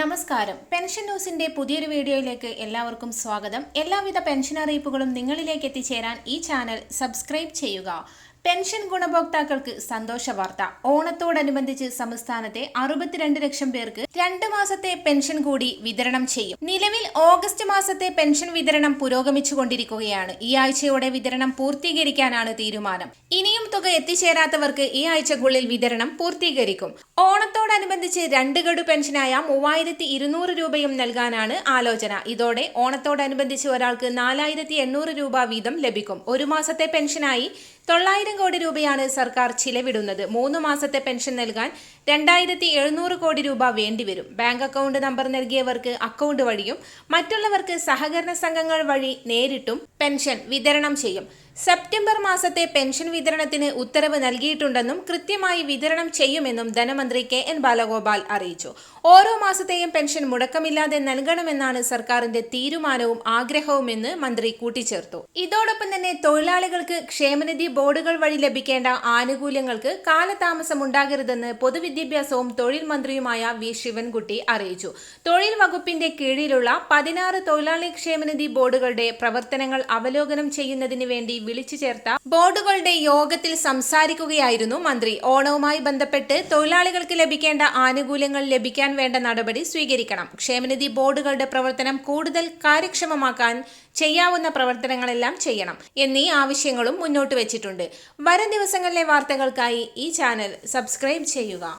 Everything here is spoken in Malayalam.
നമസ്കാരം. പെൻഷൻ ന്യൂസിന്റെ പുതിയൊരു വീഡിയോയിലേക്ക് എല്ലാവർക്കും സ്വാഗതം. എല്ലാവിധ പെൻഷൻ അറിയിപ്പുകളും നിങ്ങളിലേക്ക് എത്തിച്ചേരാൻ ഈ ചാനൽ സബ്സ്ക്രൈബ് ചെയ്യുക. പെൻഷൻ ഗുണഭോക്താക്കൾക്ക് സന്തോഷ വാർത്ത. ഓണത്തോടനുബന്ധിച്ച് സംസ്ഥാനത്തെ അറുപത്തിരണ്ട് ലക്ഷം പേർക്ക് രണ്ട് മാസത്തെ പെൻഷൻ കൂടി വിതരണം ചെയ്യും. നിലവിൽ ഓഗസ്റ്റ് മാസത്തെ പെൻഷൻ വിതരണം പുരോഗമിച്ചുകൊണ്ടിരിക്കുകയാണ്. ഈ ആഴ്ചയോടെ വിതരണം പൂർത്തീകരിക്കാനാണ് തീരുമാനം. ഇനിയും തുക എത്തിച്ചേരാത്തവർക്ക് ഈ ആഴ്ചക്കുള്ളിൽ വിതരണം പൂർത്തീകരിക്കും. ഓണത്തോടനുബന്ധിച്ച് രണ്ട് ഗഡു പെൻഷനായ മൂവായിരത്തി ഇരുന്നൂറ് രൂപയും നൽകാനാണ് ആലോചന. ഇതോടെ ഓണത്തോടനുബന്ധിച്ച് ഒരാൾക്ക് നാലായിരത്തി എണ്ണൂറ് രൂപ വീതം ലഭിക്കും. ഒരു മാസത്തെ പെൻഷനായി തൊള്ളായിരം കോടി രൂപയാണ് സർക്കാർ ചിലവിടുന്നത്. മൂന്ന് മാസത്തെ പെൻഷൻ നൽകാൻ രണ്ടായിരത്തി എഴുന്നൂറ് കോടി രൂപ വേണ്ടിവരും. ബാങ്ക് അക്കൗണ്ട് നമ്പർ നൽകിയവർക്ക് അക്കൗണ്ട് വഴിയും മറ്റുള്ളവർക്ക് സഹകരണ സംഘങ്ങൾ വഴി നേരിട്ടും പെൻഷൻ വിതരണം ചെയ്യും. സെപ്റ്റംബർ മാസത്തെ പെൻഷൻ വിതരണത്തിന് ഉത്തരവ് നൽകിയിട്ടുണ്ടെന്നും കൃത്യമായി വിതരണം ചെയ്യുമെന്നും ധനമന്ത്രി കെ എൻ ബാലഗോപാൽ അറിയിച്ചു. ഓരോ മാസത്തെയും പെൻഷൻ മുടക്കമില്ലാതെ നൽകണമെന്നാണ് സർക്കാരിന്റെ തീരുമാനവും ആഗ്രഹവുമെന്ന് മന്ത്രി കൂട്ടിച്ചേർത്തു. ഇതോടൊപ്പം തന്നെ തൊഴിലാളികൾക്ക് ക്ഷേമനിധി ബോർഡുകൾ വഴി ലഭിക്കേണ്ട ആനുകൂല്യങ്ങൾക്ക് കാലതാമസമുണ്ടാകരുതെന്ന് പൊതുവിദ്യാഭ്യാസവും തൊഴിൽ മന്ത്രിയുമായ വി. ശിവൻകുട്ടി അറിയിച്ചു. തൊഴിൽ വകുപ്പിന്റെ കീഴിലുള്ള പതിനാറ് തൊഴിലാളി ക്ഷേമനിധി ബോർഡുകളുടെ പ്രവർത്തനങ്ങൾ അവലോകനം ചെയ്യുന്നതിന് വേണ്ടി വിളിച്ചു ചേർത്ത ബോർഡുകളുടെ യോഗത്തിൽ സംസാരിക്കുകയായിരുന്നു മന്ത്രി. ഓണവുമായി ബന്ധപ്പെട്ട് തൊഴിലാളികൾക്ക് ലഭിക്കേണ്ട ആനുകൂല്യങ്ങൾ ലഭിക്കാൻ വേണ്ട നടപടി സ്വീകരിക്കണം. ക്ഷേമനിധി ബോർഡുകളുടെ പ്രവർത്തനം കൂടുതൽ കാര്യക്ഷമമാക്കാൻ ചെയ്യാവുന്ന പ്രവർത്തനങ്ങളെല്ലാം ചെയ്യണം എന്നീ ആവശ്യങ്ങളും മുന്നോട്ട് വെച്ചിട്ടുണ്ട്. വരും ദിവസങ്ങളിലെ വാർത്തകൾക്കായി ഈ ചാനൽ സബ്സ്ക്രൈബ് ചെയ്യുക.